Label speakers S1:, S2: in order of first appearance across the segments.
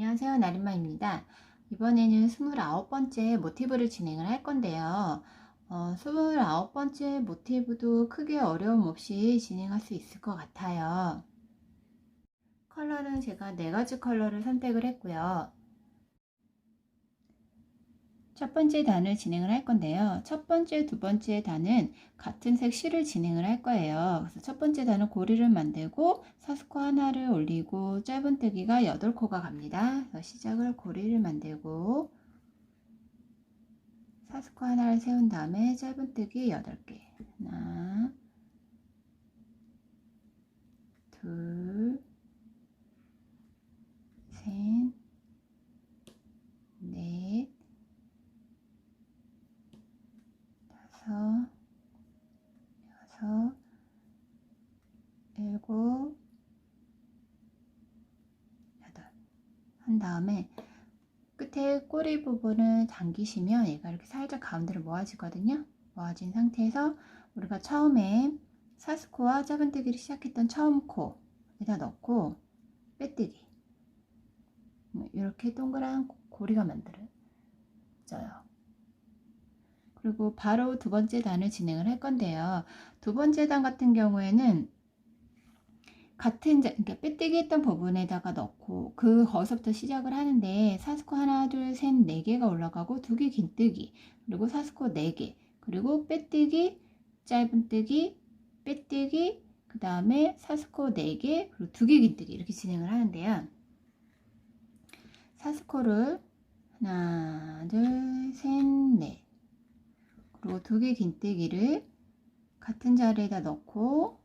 S1: 안녕하세요. 나림마입니다. 이번에는 29번째 모티브를 진행을 할 건데요. 어, 29번째 모티브도 크게 어려움 없이 진행할 수 있을 것 같아요. 컬러는 제가 네 가지 컬러를 선택을 했고요. 첫 번째 단을 진행을 할 건데요. 첫 번째, 두 번째 단은 같은 색 실을 진행을 할 거예요. 그래서 첫 번째 단은 고리를 만들고 사스코 하나를 올리고 짧은뜨기가 8코가 갑니다. 그래서 시작을 고리를 만들고 사스코 하나를 세운 다음에 짧은뜨기 8개 하나 둘 셋, 넷, 다섯, 여섯, 일곱, 여덟. 한 다음에 끝에 꼬리 부분을 당기시면 얘가 이렇게 살짝 가운데로 모아지거든요. 모아진 상태에서 우리가 처음에 사스코와 짧은뜨기를 시작했던 처음 코에다 넣고 빼뜨기 이렇게 동그란 고리가 만들어져요. 그리고 바로 두 번째 단을 진행을 할 건데요. 두 번째 단 같은 경우에는 같은 그러니까 빼뜨기 했던 부분에다가 넣고 그 거기서부터 시작을 하는데 사스코 하나 둘 셋 네 개가 올라가고 두 개 긴뜨기. 그리고 사스코 네 개. 그리고 빼뜨기 짧은뜨기 빼뜨기 그 다음에 사스코 4개 그리고 두 개 긴뜨기 이렇게 진행을 하는데요. 사스코를 하나, 둘, 셋, 넷. 그리고 두 개 긴뜨기를 같은 자리에다 넣고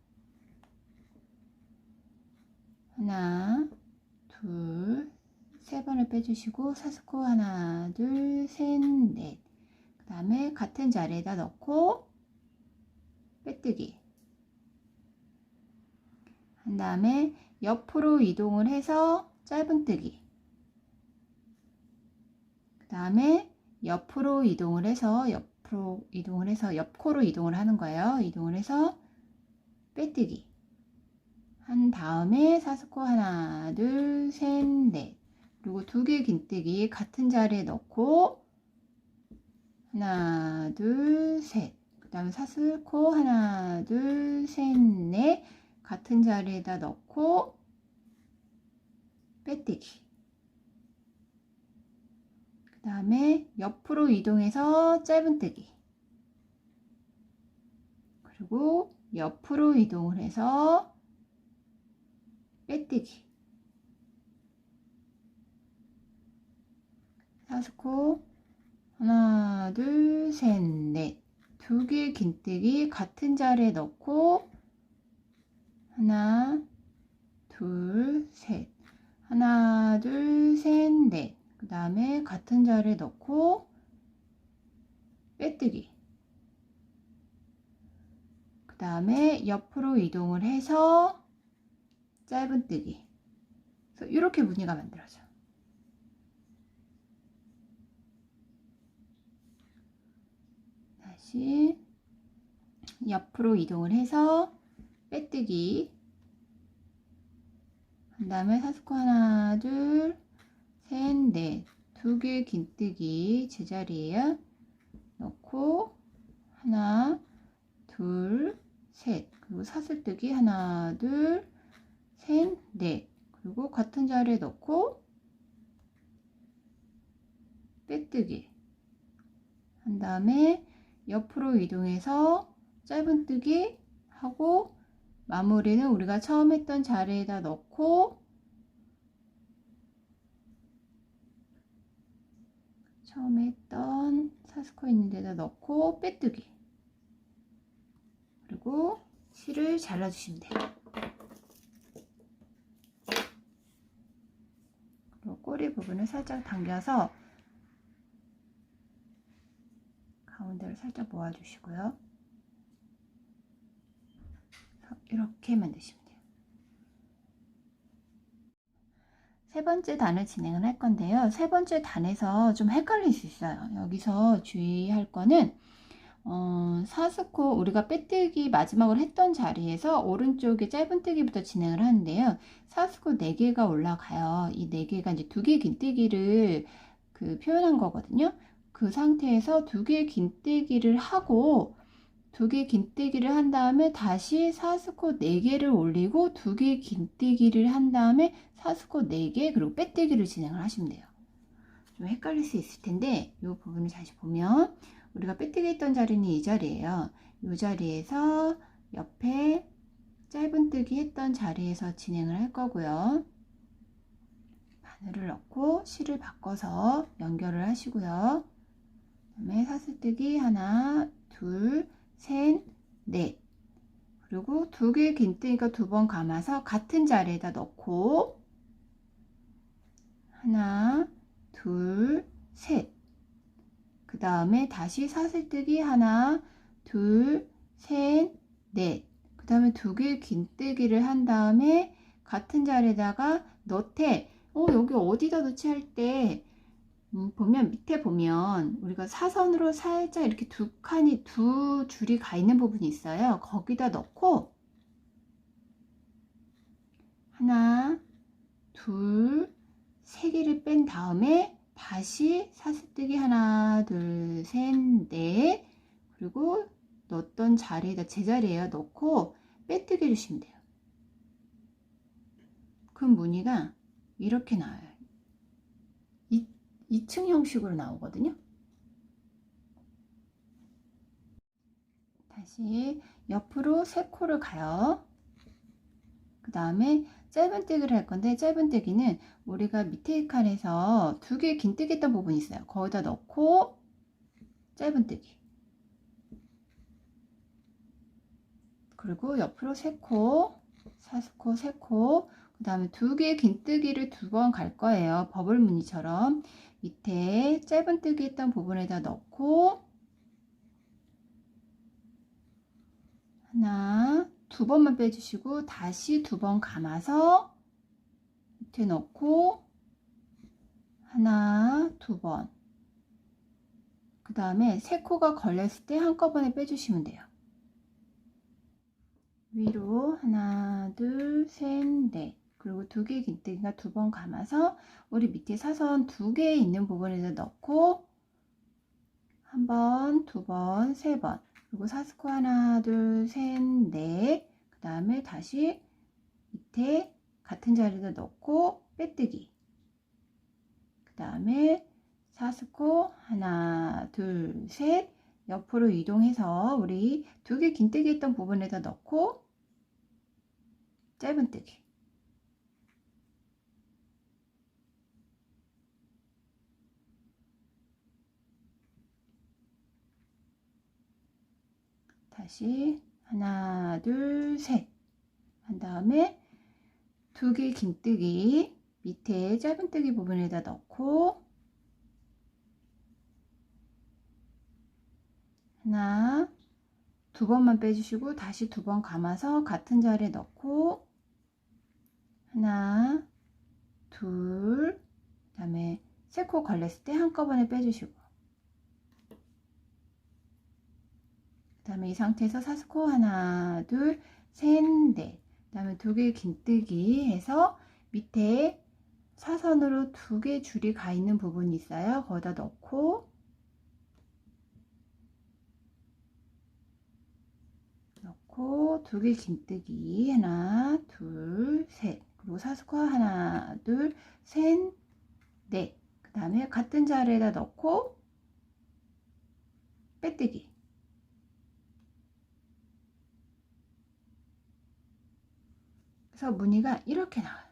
S1: 하나, 둘, 세 번을 빼주시고 사스코 하나, 둘, 셋, 넷. 그 다음에 같은 자리에다 넣고 빼뜨기. 한 다음에 옆으로 이동을 해서 짧은뜨기. 그 다음에 옆으로 이동을 해서 옆으로 이동을 해서 옆코로 이동을 하는 거예요. 이동을 해서 빼뜨기. 한 다음에 사스코 하나, 둘, 셋, 넷. 그리고 두 개 긴뜨기 같은 자리에 넣고 하나, 둘, 셋. 그 다음에 사슬코 하나, 둘, 셋, 넷. 같은 자리에다 넣고 빼뜨기. 그 다음에 옆으로 이동해서 짧은뜨기. 그리고 옆으로 이동을 해서 빼뜨기. 사스코. 하나 둘 셋 넷 두 개 긴뜨기 같은 자리에 넣고 하나 둘 셋. 하나 둘 셋 넷 그 다음에 같은 자리에 넣고 빼뜨기. 그 다음에 옆으로 이동을 해서 짧은뜨기. 이렇게 무늬가 만들어져. 다시 옆으로 이동을 해서 빼뜨기. 한 다음에 사스코 하나 둘셋넷 두 개 긴뜨기 제자리에 넣고 하나 둘셋. 그리고 사슬뜨기 하나 둘 셋, 넷. 그리고 같은 자리에 넣고 빼뜨기 한 다음에 옆으로 이동해서 짧은뜨기 하고 마무리는 우리가 처음 했던 자리에다 넣고 처음 했던 사스코 있는 데다 넣고 빼뜨기 그리고 실을 잘라주시면 돼요. 꼬리 부분을 살짝 당겨서 가운데를 살짝 모아주시고요. 이렇게 만드시면 돼요. 세 번째 단을 진행을 할 건데요. 세 번째 단에서 좀 헷갈릴 수 있어요. 여기서 주의할 거는 어, 사스코 우리가 빼뜨기 마지막으로 했던 자리에서 오른쪽에 짧은 뜨기부터 진행을 하는데요. 사스코 4개가 올라가요. 이 4개가 이제 2개의 긴뜨기를 그 표현한 거거든요. 그 상태에서 2개의 긴뜨기를 하고 2개의 긴뜨기를 한 다음에 다시 사스코 4개를 올리고 2개의 긴뜨기를 한 다음에 사스코 4개 그리고 빼뜨기를 진행을 하시면 돼요. 좀 헷갈릴 수 있을 텐데 이 부분을 다시 보면 우리가 빼뜨기 했던 자리는 이 자리예요. 이 자리에서 옆에 짧은뜨기 했던 자리에서 진행을 할 거고요. 바늘을 넣고 실을 바꿔서 연결을 하시고요. 그 다음에 사슬뜨기 하나, 둘, 셋, 넷. 그리고 두 개의 긴뜨기가 두번 감아서 같은 자리에다 넣고 하나, 둘, 셋. 그 다음에 다시 사슬뜨기 하나, 둘, 셋, 넷. 그 다음에 두 개의 긴뜨기를 한 다음에 같은 자리에다가 넣되 어, 여기 어디다 넣지 할 때, 음, 보면 밑에 보면 우리가 사선으로 살짝 이렇게 두 칸이 두 줄이 가 있는 부분이 있어요. 거기다 넣고 하나, 둘, 세 개를 뺀 다음에 다시 사슬뜨기 하나, 둘, 셋, 넷 그리고 넣었던 자리에다 제자리에요. 넣고 빼뜨기 해주시면 돼요. 그럼 무늬가 이렇게 나와요. 2, 층 형식으로 나오거든요. 다시 옆으로 세 코를 가요. 그 다음에 짧은뜨기를 할 건데 짧은뜨기는 우리가 밑에 칸에서 두 개 긴뜨기 했던 부분이 있어요. 거기다 넣고 짧은뜨기 그리고 옆으로 세코 사스코 세코 그 다음에 두 개의 긴뜨기를 두 번 갈 거예요. 버블 무늬처럼 밑에 짧은뜨기 했던 부분에다 넣고 하나 두 번만 빼주시고 다시 두 번 감아서 밑에 넣고 하나 두 번 그 다음에 세 코가 걸렸을 때 한꺼번에 빼주시면 돼요. 위로 하나 둘셋넷 그리고 두 개의 긴뜨기가 두 번 감아서 우리 밑에 사선 두 개 있는 부분에서 넣고 한 번, 두 번, 세 번. 그리고 사스코 하나, 둘, 셋, 넷. 그 다음에 다시 밑에 같은 자리에다 넣고 빼뜨기. 그 다음에 사스코 하나, 둘, 셋. 옆으로 이동해서 우리 두 개 긴뜨기 했던 부분에다 넣고 짧은뜨기. 다시. 하나 둘 셋. 한 다음에 두 개 긴뜨기. 밑에 짧은뜨기 부분에다 넣고. 하나 두 번만 빼주시고 다시 두 번 감아서 같은 자리에 넣고. 하나 둘. 그 다음에 세 코 걸렸을 때 한꺼번에 빼주시고 그 다음에 이 상태에서 사스코 하나, 둘, 셋, 넷. 그 다음에 두 개 긴뜨기 해서 밑에 사선으로 두 개 줄이 가 있는 부분이 있어요. 거기다 넣고 넣고 두 개 긴뜨기 하나, 둘, 셋. 그리고 사스코 하나, 둘, 셋, 넷. 그 다음에 같은 자리에다 넣고 빼뜨기. 그래서 무늬가 이렇게 나와요.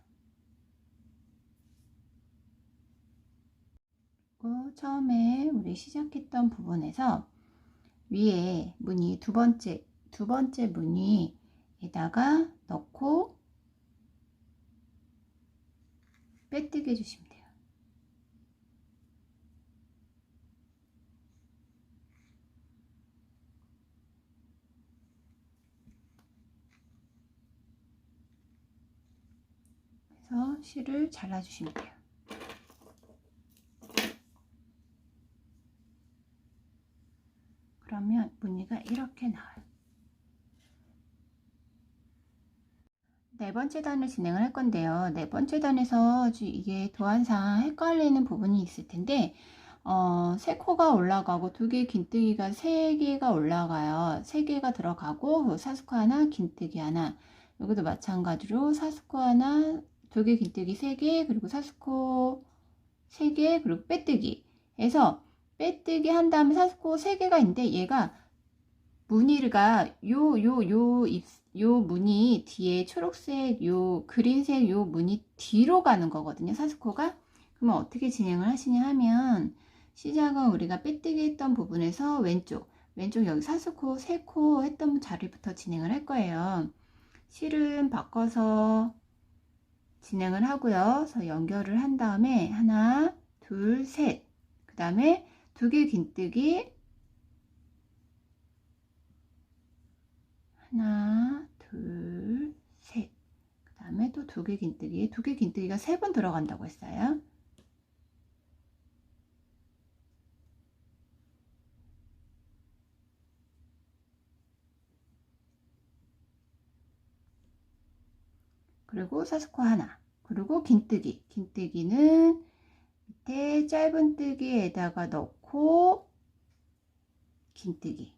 S1: 처음에 우리 시작했던 부분에서 위에 무늬 두 번째 두 번째 무늬에다가 넣고 빼뜨기 해주시면 돼요. 그래서 실을 잘라주시면 돼요. 그러면 무늬가 이렇게 나와요. 네 번째 단을 진행을 할 건데요. 네 번째 단에서 이게 도안상 헷갈리는 부분이 있을 텐데 어, 세 코가 올라가고 두 개의 긴뜨기가 세 개가 올라가요. 세 개가 들어가고 사스코 하나, 긴뜨기 하나. 여기도 마찬가지로 사스코 하나, 두개 긴뜨기 세 개, 그리고 사스코 세 개, 그리고 빼뜨기. 해서 빼뜨기 한 다음에 사스코 세 개가 있는데 얘가 무늬가 요 요요입요 무늬 뒤에 초록색 요 그린색 요 무늬 뒤로 가는 거거든요. 사스코가. 그러면 어떻게 진행을 하시냐 하면 시작은 우리가 빼뜨기 했던 부분에서 왼쪽 왼쪽 여기 사스코 세코 했던 자리부터 진행을 할 거예요. 실은 바꿔서 진행을 하고요. 그래서 연결을 한 다음에 하나, 둘, 셋. 그 다음에 두 개 긴뜨기 하나, 둘, 셋. 그 다음에 또 두 개 긴뜨기. 두 개 긴뜨기가 세 번 들어간다고 했어요. 그리고 사스코 하나. 그리고 긴뜨기. 긴뜨기는 밑에 짧은 뜨기에다가 넣고 긴뜨기.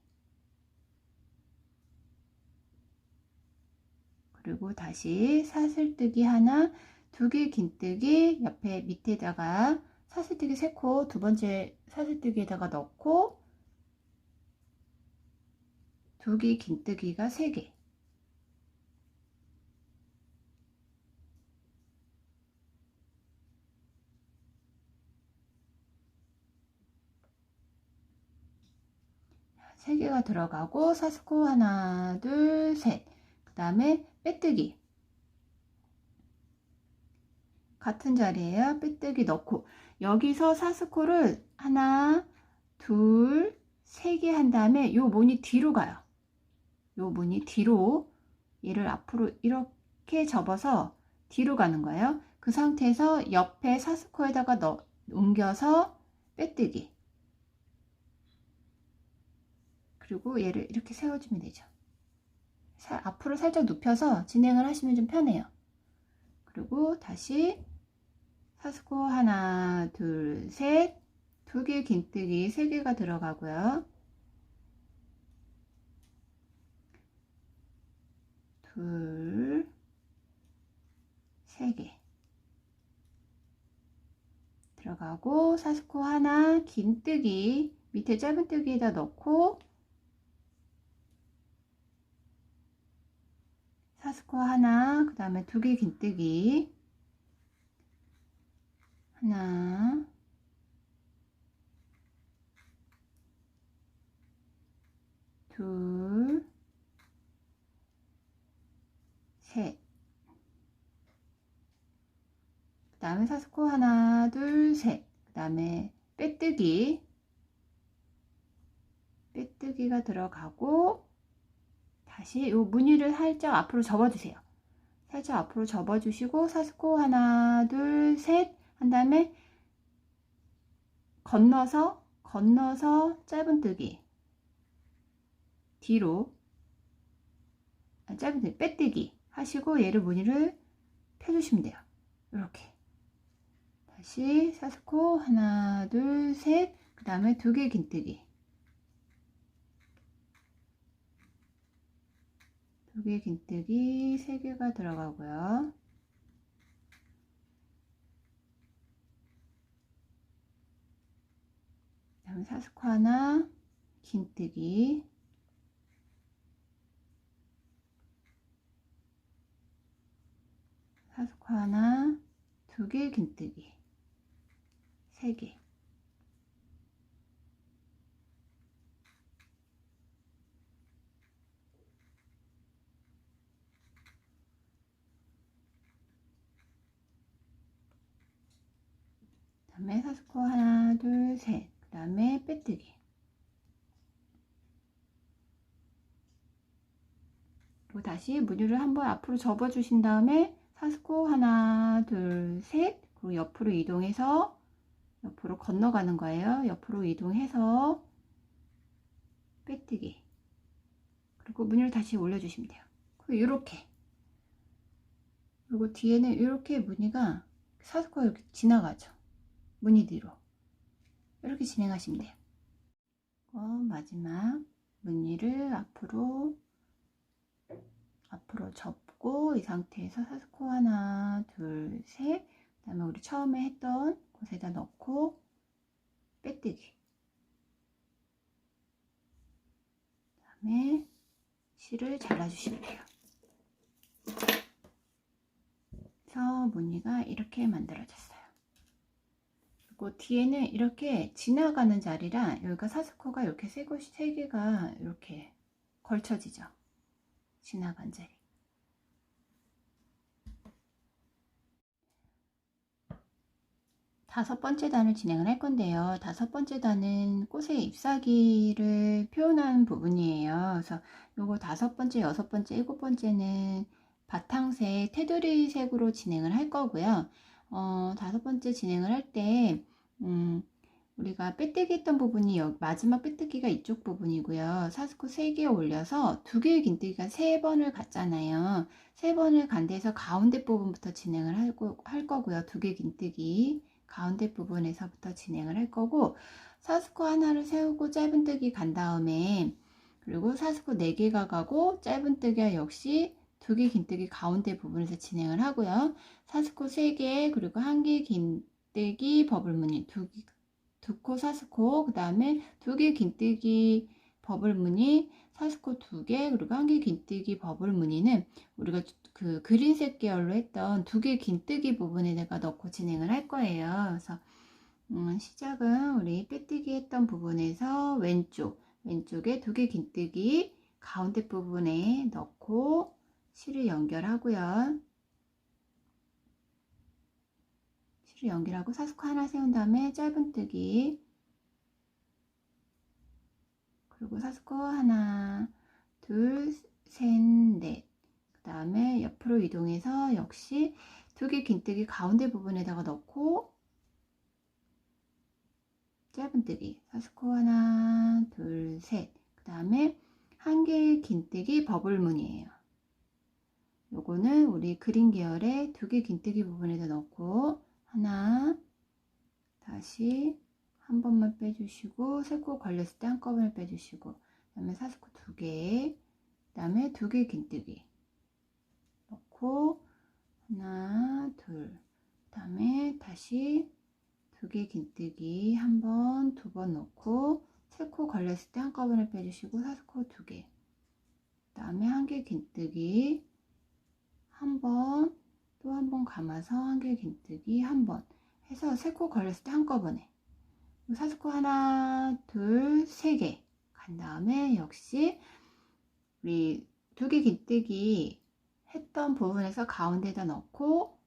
S1: 그리고 다시 사슬뜨기 하나, 두 개 긴뜨기 옆에 밑에다가 사슬뜨기 세코 두 번째 사슬뜨기에다가 넣고 두 개 긴뜨기가 세 개. 세 개가 들어가고 사스코 하나, 둘, 셋. 그 다음에 빼뜨기. 같은 자리에요. 빼뜨기 넣고 여기서 사스코를 하나, 둘, 세 개 한 다음에 요 무늬 뒤로 가요. 요 무늬 뒤로 얘를 앞으로 이렇게 접어서 뒤로 가는 거예요. 그 상태에서 옆에 사스코에다가 넣, 옮겨서 빼뜨기. 그리고 얘를 이렇게 세워주면 되죠. 사, 앞으로 살짝 눕혀서 진행을 하시면 좀 편해요. 그리고 다시 사스코 하나, 둘, 셋, 두 개 긴뜨기 세 개가 들어가고요. 둘, 세 개. 들어가고 사스코 하나 긴뜨기 밑에 짧은 뜨기에다 넣고 사스코 하나, 그 다음에 두 개 긴뜨기 하나 둘 셋. 그 다음에 사스코 하나, 둘, 셋. 그 다음에 빼뜨기. 빼뜨기가 들어가고, 다시 이 무늬를 살짝 앞으로 접어주세요. 살짝 앞으로 접어주시고 사스코 하나 둘 셋 한 다음에 건너서 건너서 짧은뜨기. 뒤로. 아, 짧은뜨기. 빼뜨기 하시고 얘를 무늬를 펴주시면 돼요. 이렇게. 다시 사스코 하나 둘 셋 그 다음에 두 개 긴뜨기 두개 긴뜨기 3개가 들어가고요. 다음에 사스코 하나, 긴뜨기 사스코 하나, 두 개 긴뜨기 3개 다음에 사스코 하나 둘 셋. 그 다음에 빼뜨기. 그리고 다시 무늬를 한번 앞으로 접어 주신 다음에 사스코 하나 둘 셋. 그리고 옆으로 이동해서 옆으로 건너가는 거예요. 옆으로 이동해서 빼뜨기. 그리고 무늬를 다시 올려주시면 돼요. 이렇게. 그리고 뒤에는 이렇게 무늬가 사스코가 이렇게 지나가죠. 무늬 뒤로. 이렇게 진행하시면 돼요. 어, 마지막 무늬를 앞으로 앞으로 접고 이 상태에서 사스코 하나, 둘, 셋. 그 다음에 우리 처음에 했던 곳에다 넣고 빼뜨기. 그 다음에 실을 잘라주시면 돼요. 그래서 무늬가 이렇게 만들어졌어요. 그리고 뒤에는 이렇게 지나가는 자리라 여기가 사스코가 이렇게 세 곳이 세 개가 이렇게 걸쳐지죠. 지나간 자리. 다섯 번째 단을 진행을 할 건데요. 다섯 번째 단은 꽃의 잎사귀를 표현한 부분이에요. 그래서 요거 다섯 번째, 여섯 번째, 일곱 번째는 바탕색, 테두리 색으로 진행을 할 거고요. 어, 다섯 번째 진행을 할 때, 음, 우리가 빼뜨기 했던 부분이 여기 마지막 빼뜨기가 이쪽 부분이고요. 사스코 3개 올려서 두 개의 긴뜨기가 세 번을 갔잖아요. 세 번을 간 데서 가운데 부분부터 진행을 할, 거, 할 거고요. 두개 긴뜨기 가운데 부분에서부터 진행을 할 거고 사스코 하나를 세우고 짧은뜨기 간 다음에 그리고 사스코 4개가 가고 짧은뜨기와 역시 두 개 긴뜨기 가운데 부분에서 진행을 하고요. 사스코 3개 그리고 한 개 긴뜨기 버블무늬 두, 두코 사스코 그 다음에 두 개 긴뜨기 버블무늬 사스코 두 개 그리고 한 개 긴뜨기 버블무늬는 우리가 그 그린색 계열로 했던 두 개 긴뜨기 부분에 내가 넣고 진행을 할 거예요. 그래서 음, 시작은 우리 빼뜨기 했던 부분에서 왼쪽 왼쪽에 두 개 긴뜨기 가운데 부분에 넣고 실을 연결하고요. 실을 연결하고 사스코 하나 세운 다음에 짧은뜨기. 그리고 사스코 하나 둘셋넷. 그 다음에 옆으로 이동해서 역시 두 개 긴뜨기 가운데 부분에다가 넣고 짧은뜨기. 사스코 하나 둘셋그 다음에 한 개의 긴뜨기 버블문이에요 요거는 우리 그린 계열의 두 개 긴뜨기 부분에다 넣고 하나 다시 한 번만 빼주시고 세코 걸렸을 때 한꺼번에 빼주시고 그 다음에 사스코 두개 그 다음에 두 개 긴뜨기 넣고 하나 둘 그 다음에 다시 두 개 긴뜨기 한 번 두 번 넣고 세코 걸렸을 때 한꺼번에 빼주시고 사스코 두개 그 다음에 한 개 긴뜨기 한 번, 또 한 번 감아서 한개 긴뜨기 한 번 해서 세 코 걸렸을 때 한꺼번에. 사스코 하나, 둘, 세 개 간 다음에 역시 우리 두 개 긴뜨기 했던 부분에서 가운데다 넣고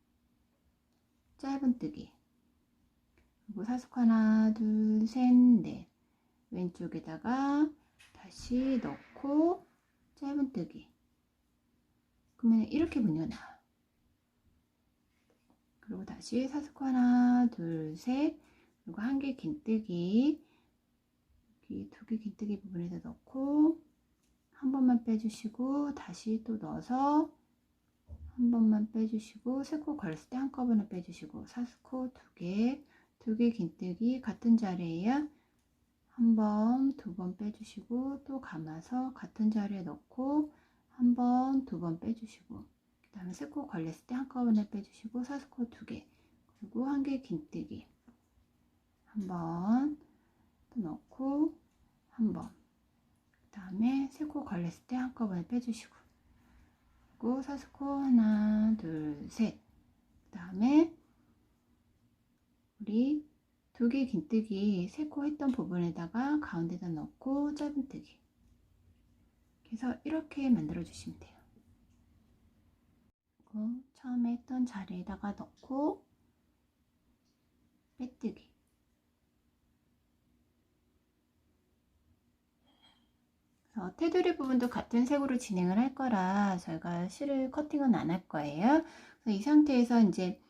S1: 짧은 뜨기. 그리고 사스코 하나, 둘, 셋, 넷 왼쪽에다가 다시 넣고 짧은 뜨기 그러면 이렇게 문이 나와. 그리고 다시 사스코 하나, 둘, 셋, 그리고 한 개 긴뜨기, 여기 두 개 긴뜨기 부분에다 넣고, 한 번만 빼주시고, 다시 또 넣어서, 한 번만 빼주시고, 세 코 걸었을 때 한꺼번에 빼주시고, 사스코 두 개, 두 개 긴뜨기 같은 자리에요. 한 번, 두 번 빼주시고, 또 감아서 같은 자리에 넣고, 한 번, 두 번 빼주시고 그 다음에 세코 걸렸을 때 한꺼번에 빼주시고 사스코 두 개 그리고 한 개 긴뜨기. 한 번 또 넣고 한 번. 그 다음에 세코 걸렸을 때 한꺼번에 빼주시고. 그리고 사스코 하나 둘 셋 그 다음에 우리 두 개 긴뜨기 세코 했던 부분에다가 가운데다 넣고 짧은뜨기 그래서 이렇게 만들어 주시면 돼요. 그리고 처음에 했던 자리에다가 넣고 빼뜨기 그래서 테두리 부분도 같은 색으로 진행을 할 거라 저희가 실을 커팅은 안 할 거예요. 그래서 이 상태에서 이제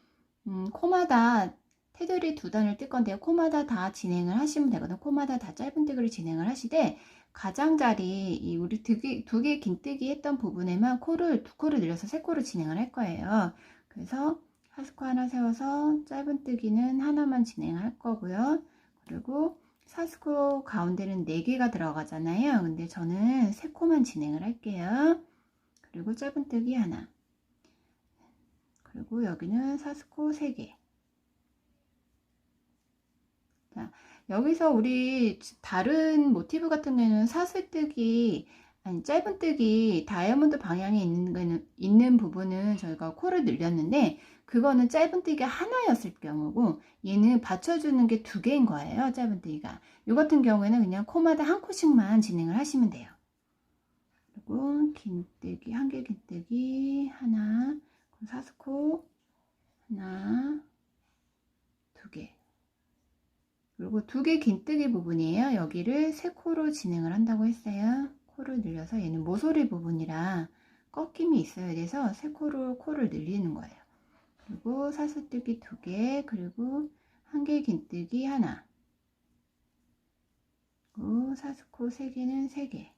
S1: 음, 코마다 테두리 두 단을 뜰 건데요. 코마다 다 진행을 하시면 되거든요. 코마다 다 짧은 뜨기를 진행을 하시되 가장자리 이 우리 두개 두개 긴뜨기 했던 부분에만 코를 두 코를 늘려서 세 코를 진행을 할 거예요. 그래서 사스코 하나 세워서 짧은뜨기는 하나만 진행할 거고요. 그리고 사스코 가운데는 4개가 들어가잖아요. 근데 저는 3코만 진행을 할게요. 그리고 짧은뜨기 하나. 그리고 여기는 사스코 3개. 자, 여기서 우리 다른 모티브 같은 경우는 사슬뜨기 아니 짧은뜨기 다이아몬드 방향에 있는 있는 부분은 저희가 코를 늘렸는데 그거는 짧은뜨기가 하나였을 경우고 얘는 받쳐주는 게 두 개인 거예요 짧은뜨기가. 이 같은 경우에는 그냥 코마다 한 코씩만 진행을 하시면 돼요. 그리고 긴뜨기 한 개 긴뜨기 하나 사스코 하나 두개 그리고 두 개 긴뜨기 부분이에요 여기를 세 코로 진행을 한다고 했어요 코를 늘려서 얘는 모서리 부분이라 꺾임이 있어야 돼서 세 코로 코를 늘리는 거예요. 그리고 사슬뜨기 두 개, 그리고 한 개 긴뜨기 하나. 그리고 사스코 세 개는 세 개.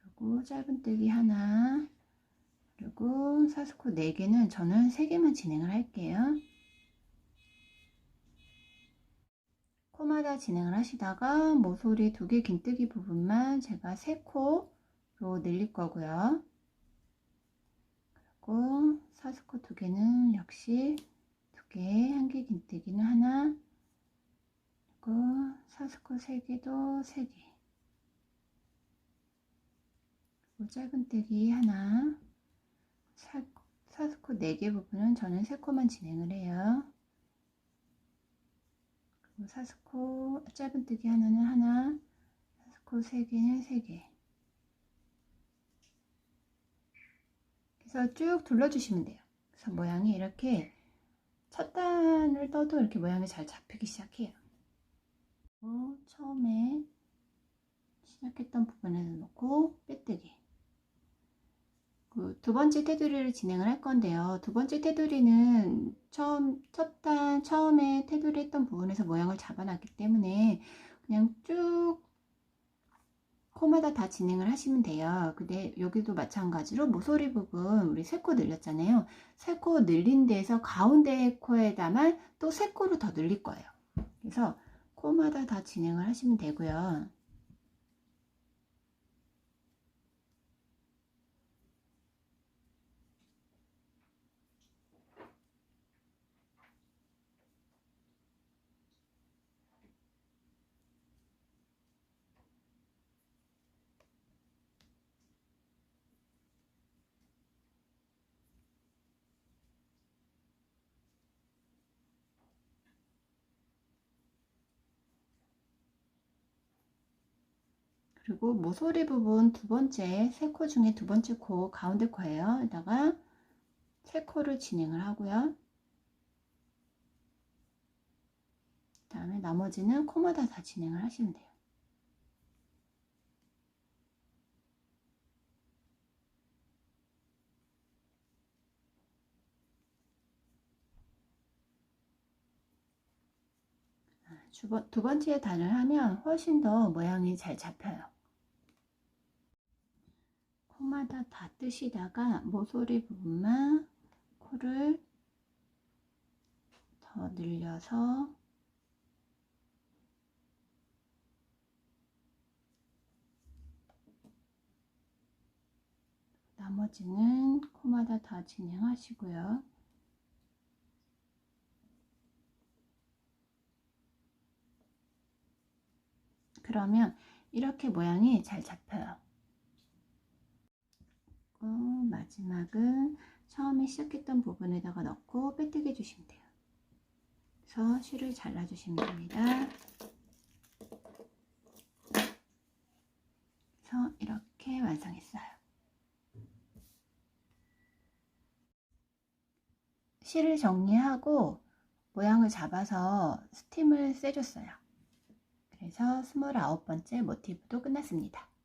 S1: 그리고 짧은뜨기 하나. 그리고 사스코 네 개는 저는 세 개만 진행을 할게요. 코마다 진행을 하시다가 모서리 두 개 긴뜨기 부분만 제가 세 코로 늘릴 거고요. 그리고 사스코 두 개는 역시 두 개, 한 개 긴뜨기는 하나, 그리고 사스코 세 개도 세 개. 그리고 짧은 뜨기 하나, 사, 사스코 네개 부분은 저는 세 코만 진행을 해요. 사스코 짧은뜨기 하나는 하나 사스코 세 개는 세개. 그래서 쭉 둘러주시면 돼요. 그래서 모양이 이렇게 첫 단을 떠도 이렇게 모양이 잘 잡히기 시작해요. 어, 처음에 시작했던 부분에서 놓고 빼뜨기. 그 두 번째 테두리를 진행을 할 건데요. 두 번째 테두리는 처음 첫단 처음에 테두리 했던 부분에서 모양을 잡아놨기 때문에 그냥 쭉 코마다 다 진행을 하시면 돼요. 근데 여기도 마찬가지로 모서리 부분 우리 세 코 늘렸잖아요. 세 코 늘린 데에서 가운데 코에다만 또 세 코를 더 늘릴 거예요. 그래서 코마다 다 진행을 하시면 되고요. 그리고 모서리 부분 두 번째 세 코 중에 두 번째 코 가운데 코예요. 여기다가 세 코를 진행을 하고요. 그 다음에 나머지는 코마다 다 진행을 하시면 돼요. 두 번째 단을 하면 훨씬 더 모양이 잘 잡혀요. 코마다 다 뜨시다가 모서리 부분만 코를 더 늘려서 나머지는 코마다 다 진행하시고요. 그러면 이렇게 모양이 잘 잡혀요. 마지막은 처음에 시작했던 부분에다가 넣고 빼뜨겨 주시면 돼요. 그래서 실을 잘라주시면 됩니다. 그래서 이렇게 완성했어요. 실을 정리하고 모양을 잡아서 스팀을 쐬줬어요. 그래서 29번째 모티브도 끝났습니다.